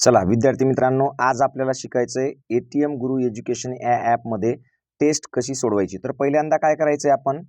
चला विद्यार्थी मित्रांनो आज आपल्याला शिकायचं आहे A T M Guru education या ॲपमध्ये टेस्ट कशी सोडवायची? तर पहिल्यांदा काय करायचं आहे आपण?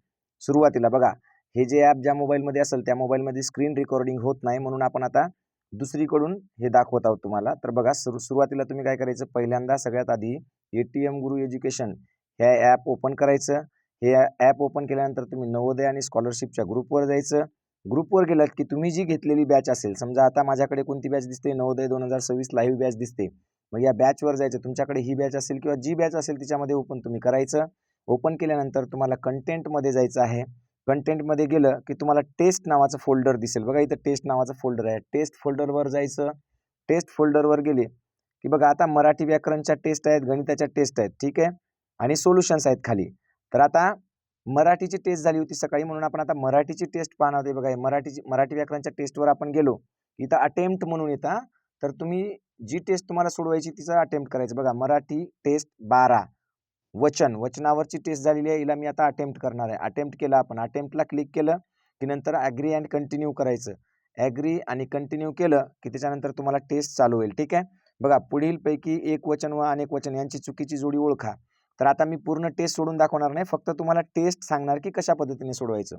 सुरुवातीला बघा हे जे ॲप ज्या मोबाईलमध्ये असेल त्या मोबाईलमध्ये स्क्रीन रेकॉर्डिंग होत नाही म्हणून आपण आता दुसरीकडून हे दाखवत आहोत तुम्हाला. तर बघा सुरू सुरुवातीला तुम्ही काय करायचं? पहिल्यांदा सगळ्यात आधी A T M Guru education ह्या ॲप ओपन करायचं. हे ॲप ओपन केल्यानंतर तुम्ही नवोदय आणि स्कॉलरशिपच्या ग्रुपवर जायचं. ग्रुपवर गेलात की तुम्ही जी घेतलेली बॅच असेल समजा आता माझ्याकडे कोणती बॅच दिसते? नवोदय दोन हजार सव्वीस लाईव्ह बॅच दिसते. मग या बॅचवर जायचं तुमच्याकडे ही बॅच असेल किंवा जी बॅच असेल तिच्यामध्ये ओपन तुम्ही करायचं. ओपन केल्यानंतर तुम्हाला कंटेंटमध्ये जायचं आहे. कंटेंटमध्ये गेलं की तुम्हाला टेस्ट नावाचं फोल्डर दिसेल. बघा इथं टेस्ट नावाचं फोल्डर आहे. टेस्ट फोल्डरवर जायचं. टेस्ट फोल्डरवर गेले की बघा आता मराठी व्याकरणच्या टेस्ट आहेत गणिताच्या टेस्ट आहेत. ठीक आहे? आणि सोल्युशन्स आहेत खाली. तर आता मराठीची टेस्ट झाली होती सकाळी म्हणून आपण आता मराठीची टेस्ट पाहणार होते बघा मराठीची मराठी व्याकरणच्या टेस्टवर आपण गेलो. इथं अटेम्प्ट म्हणून येतं तर तुम्ही जी टेस्ट तुम्हाला सोडवायची तिचा अटेम्प्ट करायचं. बघा मराठी टेस्ट बारा. वचन वचनावरची टेस्ट झालेली आहे. हिला मी आता अटेम्प्ट करणार आहे. अटेम्प्ट केलं आपण. अटेम्प्टला क्लिक केलं की नंतर ॲग्री अँड कंटिन्यू करायचं. ॲग्री आणि कंटिन्यू केलं की त्याच्यानंतर तुम्हाला टेस्ट चालू होईल. ठीक आहे? बघा पुढीलपैकी एक वचन व अनेक वचन यांची चुकीची जोडी ओळखा. तर आता मी पूर्ण टेस्ट सोडून दाखवणार नाही. फक्त तुम्हाला टेस्ट सांगणार की कशा पद्धतीने सोडवायचं.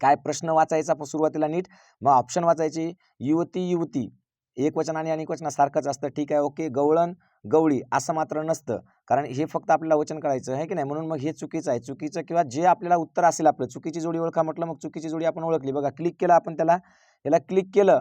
काय प्रश्न वाचायचा सुरुवातीला नीट मग ऑप्शन वाचायची. युवती युवती. एक वचन आणि अनेक वचन सारखंच असतं. ठीक आहे ओके. गवळण गवळी. असं मात्र नसतं. कारण हे फक्त आपल्याला वचन करायचं आहे की नाही? म्हणून मग हे चुकीचं आहे. चुकीचं किंवा जे आपल्याला उत्तर असेल आपलं चुकीची जोडी ओळखा म्हटलं मग चुकीची जोडी आपण ओळखली. बघा क्लिक केलं आपण त्याला. याला क्लिक केलं.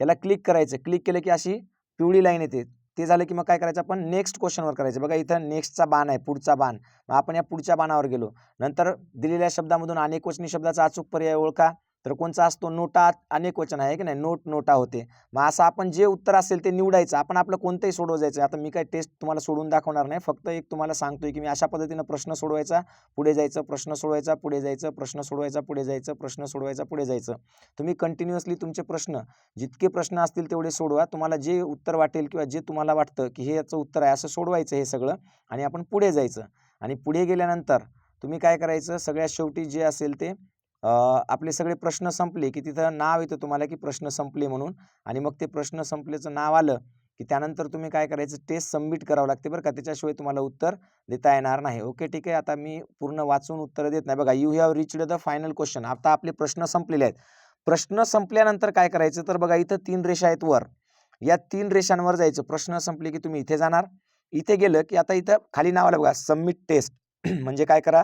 याला क्लिक करायचं. क्लिक केलं की अशी पिवळी लाईन येते. ते झालं की मग काय करायचं? आपण नेक्स्ट क्वेश्चनवर करायचं. बघा इथं नेक्स्टचा बाण आहे पुढचा बाण. मग आपण या पुढच्या बाणावर गेलो. नंतर दिलेल्या शब्दामधून अनेक वचनी शब्दाचा अचूक पर्याय ओळखा. तर कोणचा असतो? नोटा अनेक वचन आहे की नाही? नोट नोटा होते. मग असं आपण जे उत्तर असेल ते निवडायचं. आपण आपलं कोणतंही सोडव जायचं. आता मी काय टेस्ट तुम्हाला सोडून दाखवणार नाही. फक्त एक तुम्हाला सांगतोय की मी अशा पद्धतीनं प्रश्न सोडवायचा पुढे जायचं प्रश्न सोडवायचा पुढे जायचं प्रश्न सोडवायचा पुढे जायचं प्रश्न सोडवायचा पुढे जायचं. तुम्ही कंटिन्युअसली तुमचे प्रश्न जितके प्रश्न असतील तेवढे सोडवा. तुम्हाला जे उत्तर वाटेल किंवा जे तुम्हाला वाटतं की हे याचं उत्तर आहे असं सोडवायचं हे सगळं आणि आपण पुढे जायचं. आणि पुढे गेल्यानंतर तुम्ही काय करायचं? सगळ्यात शेवटी जे असेल ते आपले सगळे प्रश्न संपले की तिथं नाव येतं तुम्हाला की प्रश्न संपले म्हणून आणि मग ते प्रश्न संपलेचं नाव आलं की त्यानंतर तुम्ही काय करायचं? टेस्ट सबमिट करावं लागते बरं का. त्याच्याशिवाय तुम्हाला उत्तर देता येणार नाही. ओके ठीक आहे. आता मी पूर्ण वाचून उत्तर देत नाही. बघा you have reached the final question आता आपले प्रश्न संपलेले आहेत. प्रश्न संपल्यानंतर काय करायचं? तर बघा इथं तीन रेषा आहेत वर. या तीन रेषांवर जायचं. प्रश्न संपले की तुम्ही इथे जाणार. इथे गेलं की आता इथं खाली नाव बघा सबमिट टेस्ट म्हणजे काय करा?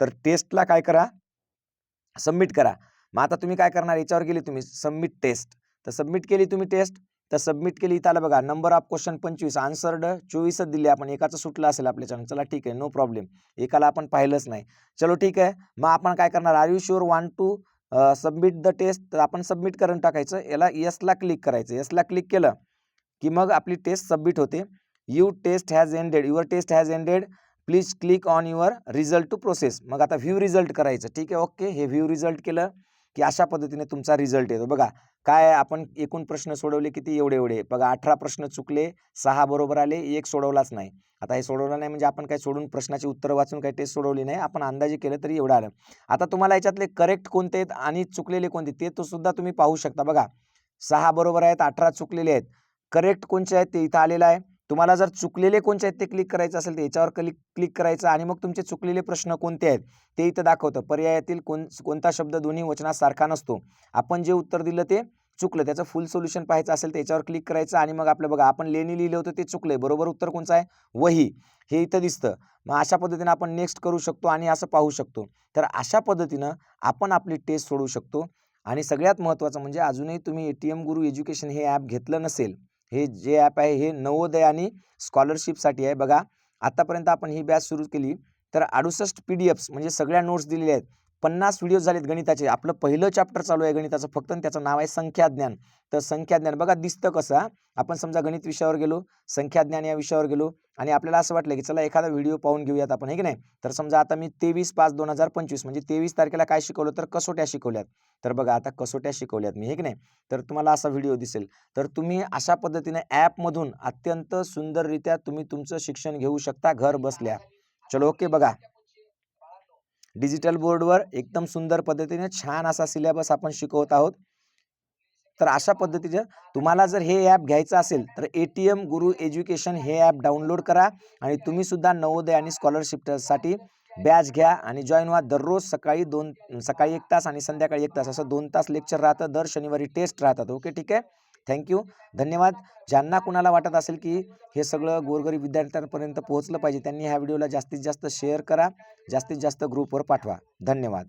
तर टेस्टला काय करा? सबमिट करा. मग आता तुम्ही काय करणार? याच्यावर गेली तुम्ही सबमिट टेस्ट तर सबमिट केली तुम्ही टेस्ट तर सबमिट केली इथं आलं बघा नंबर ऑफ क्वेश्चन पंचवीस आन्सर्ड चोवीसच दिले आपण एकाचं सुटलं असेल आपल्याच्यानं चला ठीक आहे नो प्रॉब्लेम एकाला आपण पाहिलंच नाही. चलो ठीक आहे मग आपण काय करणार? Are you sure want to submit the test तर आपण सबमिट करून टाकायचं याला येसला क्लिक करायचं. यसला क्लिक केलं की मग आपली टेस्ट सबमिट होते. You test has ended your test has ended please click on your result to process मग आता व्ह्यू रिझल्ट करायचं. ठीक आहे? ओके हे व्ह्यू रिझल्ट केलं की अशा पद्धतीने तुमचा रिझल्ट येतो. बघा काय आपण एकूण प्रश्न सोडवले किती? एवढे एवढे. बघा अठरा प्रश्न चुकले सहा बरोबर आले एक सोडवलाच नाही. आता हे सोडवलं नाही म्हणजे आपण काय सोडून प्रश्नाची उत्तरं वाचून काही टेस्ट सोडवली नाही. आपण अंदाजे केलं तरी एवढं आलं. आता तुम्हाला याच्यातले करेक्ट कोणते आहेत आणि चुकलेले कोणते ते तो सुद्धा तुम्ही पाहू शकता. बघा सहा बरोबर आहेत अठरा चुकलेले आहेत. करेक्ट कोणचे आहेत ते इथं आलेलं आहे. तुम्हाला जर चुकलेले कोणते आहेत ते क्लिक करायचं असेल तर याच्यावर क्लिक क्लिक करायचं आणि मग तुमचे चुकलेले प्रश्न कोणते आहेत ते इथं दाखवतं. पर्यायातील कोण कोणता शब्द दोन्ही वचनासारखा नसतो. आपण जे उत्तर दिलं ते चुकलं. त्याचं फुल सोल्युशन पाहायचं असेल तर याच्यावर क्लिक करायचं आणि मग आपलं बघा आपण लेणी लिहिलं होतं ते चुकलंय. बरोबर उत्तर कोणचं आहे? वही. हे इथं दिसतं. मग अशा पद्धतीनं आपण नेक्स्ट करू शकतो आणि असं पाहू शकतो. तर अशा पद्धतीनं आपण आपली टेस्ट सोडवू शकतो. आणि सगळ्यात महत्त्वाचं म्हणजे अजूनही तुम्ही A T M Guru education हे ॲप घेतलं नसेल हे जे ॲप आहे हे नवोदय आणि स्कॉलरशिपसाठी आहे. बघा आतापर्यंत आपण ही बॅच सुरू केली तर अडुसष्ट पी डी एफ्स म्हणजे सगळ्या नोट्स दिलेल्या आहेत. पन्नास व्हिडिओ झालेत गणिताचे. आपलं पहिलं चॅप्टर चालू आहे गणिताचं. फक्त त्याचं नाव आहे संख्याज्ञान. तर संख्याज्ञान बघा दिसतं कसं आपण समजा गणित विषयावर गेलो संख्याज्ञान या विषयावर गेलो आणि आपल्याला असं वाटलं की चला एखादा व्हिडिओ पाहून घेऊयात आपण हे की नाही? तर समजा आता मी तेवीस पाच दोन हजार पंचवीस म्हणजे तेवीस तारखेला काय शिकवलं? तर कसोट्या शिकवल्यात. तर बघा आता कसोट्या शिकवल्यात मी हे की नाही? तर तुम्हाला असा व्हिडिओ दिसेल. तर तुम्ही अशा पद्धतीने ॲपमधून अत्यंत सुंदररित्या तुम्ही तुमचं शिक्षण घेऊ शकता घर बसल्या. चलो ओके बघा. डिजिटल बोर्डवर एकदम सुंदर पद्धतीने छान असा सिलेबस आपण शिकवत आहोत. तर अशा पद्धतीचं तुम्हाला जर हे ॲप घ्यायचं असेल तर A T M Guru education हे ॲप डाउनलोड करा आणि तुम्हीसुद्धा नवोदय आणि स्कॉलरशिपसाठी बॅच घ्या आणि जॉईन व्हा. दररोज सकाळी दोन सकाळी एक तास आणि संध्याकाळी एक तास. असं दोन तास लेक्चर राहतं. दर शनिवारी टेस्ट राहतात. ओके ठीक आहे? थँक्यू धन्यवाद. ज्यांना कुणाला वाटत असेल की हे सगळं गोरगरीब विद्यार्थ्यांपर्यंत पोहोचलं पाहिजे त्यांनी ह्या व्हिडिओला जास्तीत जास्त शेअर करा जास्तीत जास्त ग्रुपवर पाठवा. धन्यवाद.